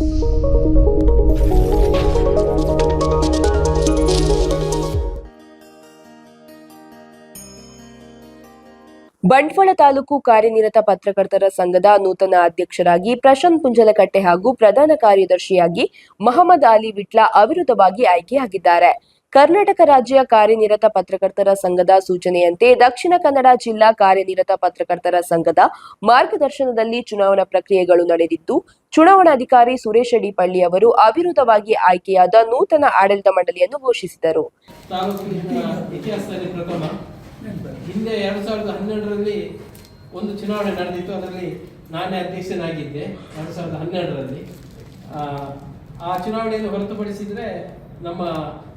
ಬಂಟ್ವಾಳ ತಾಲೂಕು ಕಾರ್ಯನಿರತ ಪತ್ರಕರ್ತರ ಸಂಘದ ನೂತನ ಅಧ್ಯಕ್ಷರಾಗಿ ಪ್ರಶಾಂತ್ ಪುಂಜಲಕಟ್ಟೆ ಹಾಗೂ ಪ್ರಧಾನ ಕಾರ್ಯದರ್ಶಿಯಾಗಿ ಮಹಮ್ಮದ್ ಅಲಿ ವಿಟ್ಲಾ ಅವಿರೋಧವಾಗಿ ಆಯ್ಕೆಯಾಗಿದ್ದಾರೆ. ಕರ್ನಾಟಕ ರಾಜ್ಯ ಕಾರ್ಯನಿರತ ಪತ್ರಕರ್ತರ ಸಂಘದ ಸೂಚನೆಯಂತೆ ದಕ್ಷಿಣ ಕನ್ನಡ ಜಿಲ್ಲಾ ಕಾರ್ಯನಿರತ ಪತ್ರಕರ್ತರ ಸಂಘದ ಮಾರ್ಗದರ್ಶನದಲ್ಲಿ ಚುನಾವಣಾ ಪ್ರಕ್ರಿಯೆಗಳು ನಡೆದಿದ್ದು, ಚುನಾವಣಾಧಿಕಾರಿ ಸುರೇಶ್ ಅಡಿಪಳ್ಳಿ ಅವರು ಅವಿರೋಧವಾಗಿ ಆಯ್ಕೆಯಾದ ನೂತನ ಆಡಳಿತ ಮಂಡಳಿಯನ್ನು ಘೋಷಿಸಿದರು. ಹಿಂದೆ ಸಾವಿರದ ಒಂದು ಚುನಾವಣೆ ನಡೆದಿತ್ತು, ಅದರಲ್ಲಿ ನಾನೇ ಅಧ್ಯಕ್ಷನಾಗಿದ್ದೆ ಸಾವಿರದ ಹನ್ನೆರಡರಲ್ಲಿ. ಆ ಚುನಾವಣೆಯನ್ನು ಹೊರತುಪಡಿಸಿದರೆ ನಮ್ಮ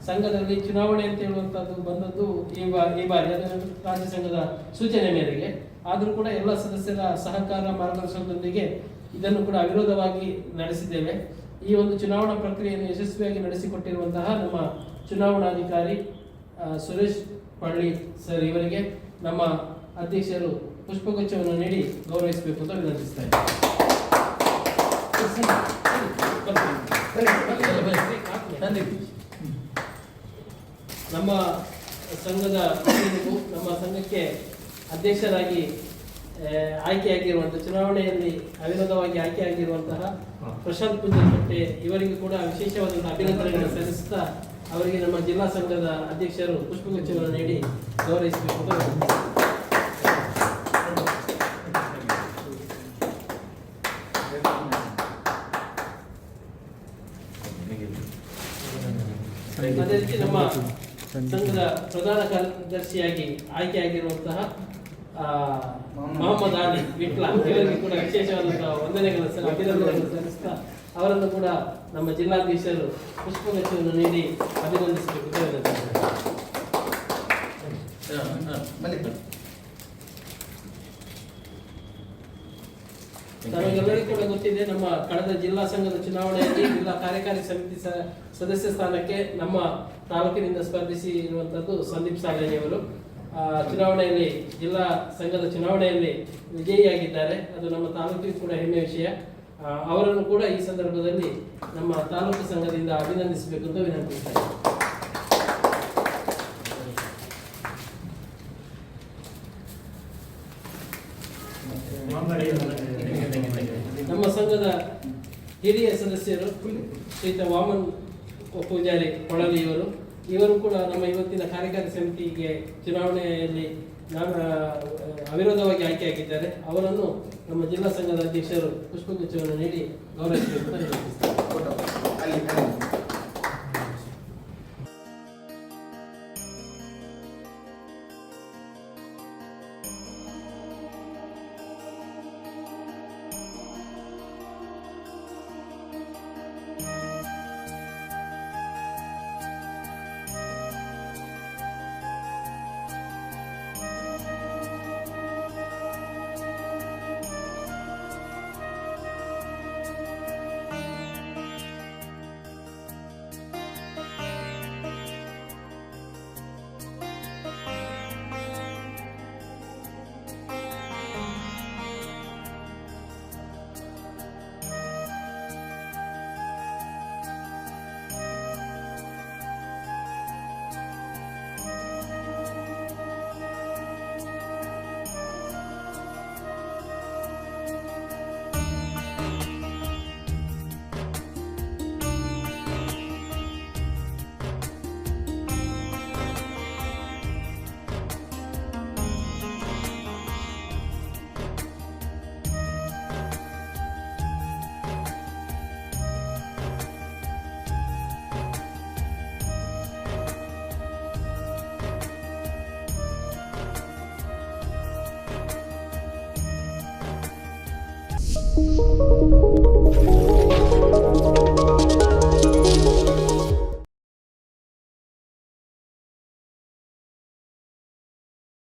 ಸಂಘದಲ್ಲಿ ಚುನಾವಣೆ ಅಂತ ಹೇಳುವಂಥದ್ದು ಬಂದದ್ದು ಈ ಬಾ, ಈ ಬಾರಿ, ಅದು ರಾಜ್ಯ ಸಂಘದ ಸೂಚನೆ ಮೇರೆಗೆ. ಆದರೂ ಕೂಡ ಎಲ್ಲ ಸದಸ್ಯರ ಸಹಕಾರ ಮಾರ್ಗದರ್ಶನದೊಂದಿಗೆ ಇದನ್ನು ಕೂಡ ಅವಿರೋಧವಾಗಿ ನಡೆಸಿದ್ದೇವೆ. ಈ ಒಂದು ಚುನಾವಣಾ ಪ್ರಕ್ರಿಯೆಯನ್ನು ಯಶಸ್ವಿಯಾಗಿ ನಡೆಸಿಕೊಟ್ಟಿರುವಂತಹ ನಮ್ಮ ಚುನಾವಣಾಧಿಕಾರಿ ಸುರೇಶ್ ಪಳ್ಳಿ ಸರ್ ಇವರಿಗೆ ನಮ್ಮ ಅಧ್ಯಕ್ಷರು ಪುಷ್ಪಗುಚ್ಛವನ್ನು ನೀಡಿ ಗೌರವಿಸಬೇಕು ಅಂತ ವಿನಂತಿಸ್ತಾ ಇದ್ದೀನಿ. ನಮ್ಮ ಸಂಘದ ನಮ್ಮ ಸಂಘಕ್ಕೆ ಅಧ್ಯಕ್ಷರಾಗಿ ಆಯ್ಕೆಯಾಗಿರುವಂತಹ, ಚುನಾವಣೆಯಲ್ಲಿ ಅವಿರೋಧವಾಗಿ ಆಯ್ಕೆಯಾಗಿರುವಂತಹ ಪ್ರಶಾಂತ್ ಪುಂಜಕಟ್ಟೆ ಇವರಿಗೂ ಕೂಡ ವಿಶೇಷವಾದಂತಹ ಅಭಿನಂದನೆಗಳನ್ನು ಸಲ್ಲಿಸುತ್ತಾ ಅವರಿಗೆ ನಮ್ಮ ಜಿಲ್ಲಾ ಸಂಘದ ಅಧ್ಯಕ್ಷರು ಪುಷ್ಪಗುಚ್ಛವನ್ನು ನೀಡಿ ಗೌರವಿಸಬೇಕು ಅಂತ ವಿನಂತಿಸ್ತೀನಿ. ಅದೇ ರೀತಿ ನಮ್ಮ ಸಂಘದ ಪ್ರಧಾನ ಕಾರ್ಯದರ್ಶಿಯಾಗಿ ಆಯ್ಕೆಯಾಗಿರುವಂತಹ ಮೊಹಮ್ಮದ್ ಅಲಿ ವಿಟ್ಲ ಇವರಿಗೆ ಕೂಡ ವಿಶೇಷವಾದಂತಹ ವಂದನೆಗಳನ್ನು ಸಹ ಅಭಿನಂದನೆಗಳನ್ನು ಸಲ್ಲಿಸ್ತಾ, ಅವರನ್ನು ಕೂಡ ನಮ್ಮ ಜಿಲ್ಲಾಧೀಶರು ಪುಷ್ಪಗುಚ್ಛವನ್ನು ನೀಡಿ ಅಭಿನಂದಿಸಬೇಕು ಅಂತ ನಮಗೆಲ್ಲರಿಗೂ ಕೂಡ ಗೊತ್ತಿದೆ, ನಮ್ಮ ಕಳೆದ ಜಿಲ್ಲಾ ಸಂಘದ ಚುನಾವಣೆಯಲ್ಲಿ ಜಿಲ್ಲಾ ಕಾರ್ಯಕಾರಿ ಸಮಿತಿ ಸದಸ್ಯ ಸ್ಥಾನಕ್ಕೆ ನಮ್ಮ ತಾಲೂಕಿನಿಂದ ಸ್ಪರ್ಧಿಸಿ ಇರುವಂತದ್ದು ಸಂದೀಪ್ ಸಾಗಣಿ ಅವರು. ಚುನಾವಣೆಯಲ್ಲಿ, ಜಿಲ್ಲಾ ಸಂಘದ ಚುನಾವಣೆಯಲ್ಲಿ ವಿಜಯಿಯಾಗಿದ್ದಾರೆ. ಅದು ನಮ್ಮ ತಾಲೂಕಿಗೆ ಕೂಡ ಹೆಮ್ಮೆ ವಿಷಯ. ಅವರನ್ನು ಕೂಡ ಈ ಸಂದರ್ಭದಲ್ಲಿ ನಮ್ಮ ತಾಲೂಕು ಸಂಘದಿಂದ ಅಭಿನಂದಿಸಬೇಕು ಅಂತ ವಿನಂತಿಸ್ತಾರೆ ನಮ್ಮ ಸಂಘದ ಹಿರಿಯ ಸದಸ್ಯರು ಶ್ರೀತ ವಾಮನ್ ಪೂಜಾರಿ ಕೊಳಲಿ ಇವರು. ಕೂಡ ನಮ್ಮ ಇವತ್ತಿನ ಕಾರ್ಯಕಾರಿ ಸಮಿತಿಗೆ ಚುನಾವಣೆಯಲ್ಲಿ ನಾನು ಅವಿರೋಧವಾಗಿ ಆಯ್ಕೆಯಾಗಿದ್ದಾರೆ ಅವರನ್ನು ನಮ್ಮ ಜಿಲ್ಲಾ ಸಂಘದ ಅಧ್ಯಕ್ಷರು ಪುಷ್ಪಗುಚ್ಛವನ್ನು ನೀಡಿ ಗೌರವಿಸಬೇಕು ಅಂತ. Thank you.